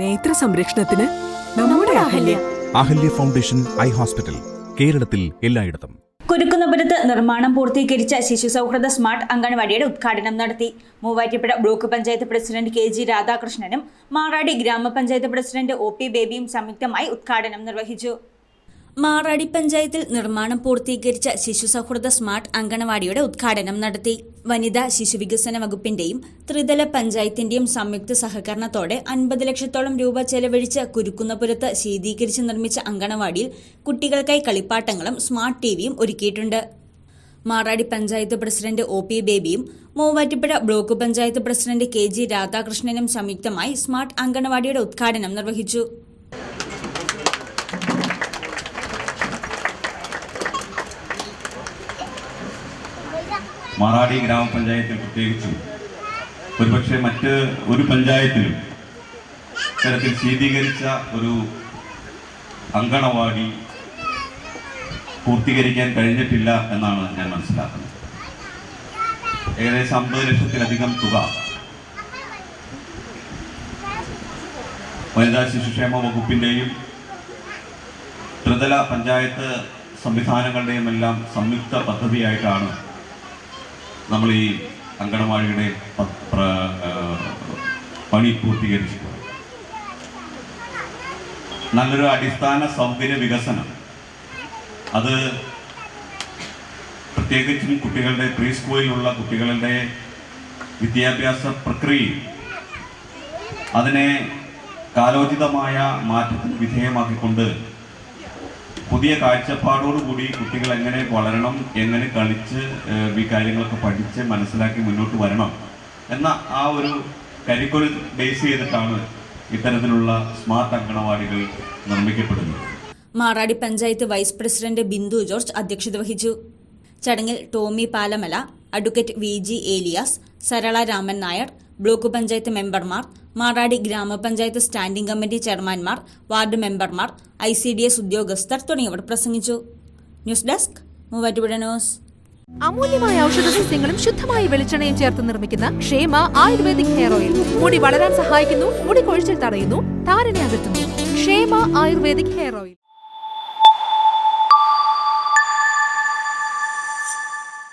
നേത്ര സംരക്ഷണത്തിന് നമ്മുടെ Ahalya. Ahalya foundation eye hospital കേരളത്തിൽ എല്ലായിടത്തും. കുരുക്കുന്നപുരത്ത് നിർമ്മാണം പൂർത്തീകരിച്ച ശിശു സൗഹൃദ സ്മാർട്ട് അംഗൻവാടിയുടെ ഉദ്ഘാടനം നടത്തി. Muvattupuzha block panchayat president K G രാധാകൃഷ്ണനും Maradi ഗ്രാമപഞ്ചായത്ത് പ്രസിഡന്റ് ഒ പി ബേബിയും സംയുക്തമായി ഉദ്ഘാടനം നിർവഹിച്ചു. മാറാടി പഞ്ചായത്തിൽ നിർമ്മാണം പൂർത്തീകരിച്ച ശിശു സൗഹൃദ സ്മാർട്ട് അങ്കണവാടിയുടെ ഉദ്ഘാടനം നടത്തി. വനിതാ ശിശുവികസന വകുപ്പിന്റെയും ത്രിതല പഞ്ചായത്തിന്റെയും സംയുക്ത സഹകരണത്തോടെ അൻപത് ലക്ഷത്തോളം രൂപ ചെലവഴിച്ച് കുരുക്കുന്നപുരത്ത് ശീതീകരിച്ച് നിർമ്മിച്ച അങ്കണവാടിയിൽ കുട്ടികൾക്കായി കളിപ്പാട്ടങ്ങളും സ്മാർട്ട് ടിവിയും ഒരുക്കിയിട്ടുണ്ട്. Maradi panchayat president O P ബേബിയും Muvattupuzha block panchayat president K G രാധാകൃഷ്ണനും സംയുക്തമായി സ്മാർട്ട് അങ്കണവാടിയുടെ ഉദ്ഘാടനം നിർവഹിച്ചു. മാറാടി ഗ്രാമപഞ്ചായത്തിൽ പ്രത്യേകിച്ചും. ഒരുപക്ഷെ മറ്റ് ഒരു പഞ്ചായത്തിലും ഇത്തരത്തിൽ ശീതീകരിച്ച ഒരു അങ്കണവാടി പൂർത്തീകരിക്കാൻ കഴിഞ്ഞിട്ടില്ല എന്നാണ് ഞാൻ മനസ്സിലാക്കുന്നത്. ഏകദേശം അമ്പത് ലക്ഷത്തിലധികം തുക വനിതാ ശിശുക്ഷേമ വകുപ്പിന്റെയും ത്രിതല പഞ്ചായത്ത് സംവിധാനങ്ങളുടെയും എല്ലാം സംയുക്ത പദ്ധതിയായിട്ടാണ് നമ്മൾ ഈ അങ്കണവാടിയുടെ പണി പൂർത്തീകരിച്ചു. നല്ലൊരു അടിസ്ഥാന സൗകര്യ വികസനം. അത് പ്രത്യേകിച്ചും കുട്ടികളുടെ പ്രീ സ്കൂളിലുള്ള കുട്ടികളുടെ വിദ്യാഭ്യാസ പ്രക്രിയയിൽ അതിനെ കാലോചിതമായ മാറ്റത്തിന് വിധേയമാക്കിക്കൊണ്ട് പുതിയ കാഴ്ചപ്പാടോടുകൂടി കുട്ടികൾ എങ്ങനെ വളരണം എങ്ങനെ കളിച്ച് ഈ കാര്യങ്ങളൊക്കെ പഠിച്ച് മനസ്സിലാക്കി മുന്നോട്ട് വരണം എന്ന ആ ഒരു കരിക്കുലം ബേസ് ചെയ്തിട്ടാണ് ഇത്തരത്തിലുള്ള സ്മാർട്ട് അങ്കണവാടികൾ നിർമ്മിക്കപ്പെടുന്നത്. Maradi panchayat vice president Bindu George അധ്യക്ഷത വഹിച്ചു. ചടങ്ങിൽ Tommy Palamala advocate V G Elias Sarala Raman Nair block panchayat മെമ്പർമാർ മാറാടി ഗ്രാമപഞ്ചായത്ത് സ്റ്റാൻഡിംഗ് കമ്മിറ്റി ചെയർമാൻമാർ വാർഡ് മെമ്പർമാർ ഐ സി ഡി എസ് ഉദ്യോഗസ്ഥർ തുടങ്ങിയവർ പ്രസംഗിച്ചു. News desk Muvattupuzha news. അമൂല്യമായ ഔഷധ സസ്യങ്ങളും ശുദ്ധമായ വെളിച്ചെണ്ണയും ചേർത്ത് നിർമ്മിക്കുന്ന ക്ഷേമ ആയുർവേദിക് ഹെയർ ഓയിൽ. മുടി വളരാൻ സഹായിക്കുന്നു മുടി കൊഴിച്ചിൽ തടയുന്നു താരനെ അകറ്റുന്നു. ക്ഷേമ ആയുർവേദിക് ഹെയർ ഓയിൽ.